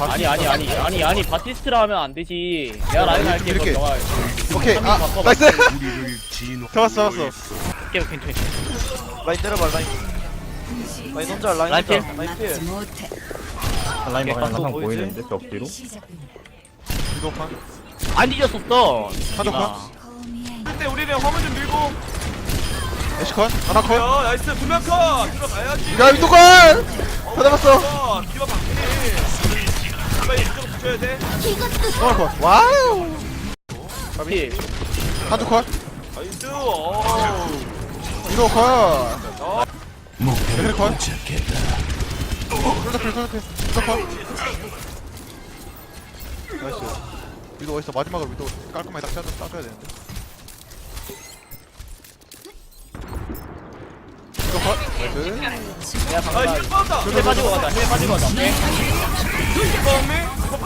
아니 아니 아니 아니 아니 바티스트라 하면 안 되지. 내가 라인 할게 이렇게. 너가 오케이 아 바꿔봐. 나이스. 잡았어 잡았어. 깨 괜찮 라인 때려봐 라인. 라인 혼자 라인 라인 혼자. 필. 라인 필. 못해. 라인 오케이, 방향 항상 보이지? 보이는데 벽 뒤로? 이거판. 안 뒤졌었어. 한정판 근데 우리는 화물 좀 밀고. 애쉬컷 하나 컷? 야 나이스. 두명 컷. 들어가야지. 야 윈도컷 다 잡았어. 어 돼 하나 컷 와우. 피 한두 컷. 나이스 어 윈도우 컷. 목표를 그래, 컷. 포착했다. 솔더필 솔더필 솔더컷. 나이스. 위도 어딨어? 마지막으로 위도 깔끔하게 딱 짜줘, 짜줘야 되는데. 위도 컷. 나이스. 내가 방금 빠졌다. 힐 빠지고 가자 힐 빠지고 가자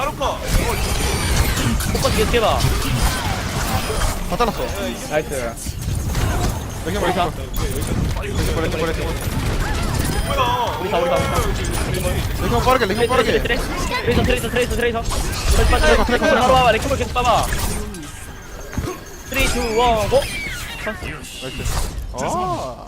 바로 컷 포커스 계속 해봐. 다 잘랐어. 나이스. 여기 한번 있어. 레이저 레이저 레이저 뭐야? 우리 다 우리 다다 한번 빠르게 레이저 빠르게. 트레이서 트레이서 트레이서 트레이서 트레이서. 트레이서, 트레이서, 바로. 봐봐 레크볼 계속 봐봐. 3 2 1 고! 나이스. 아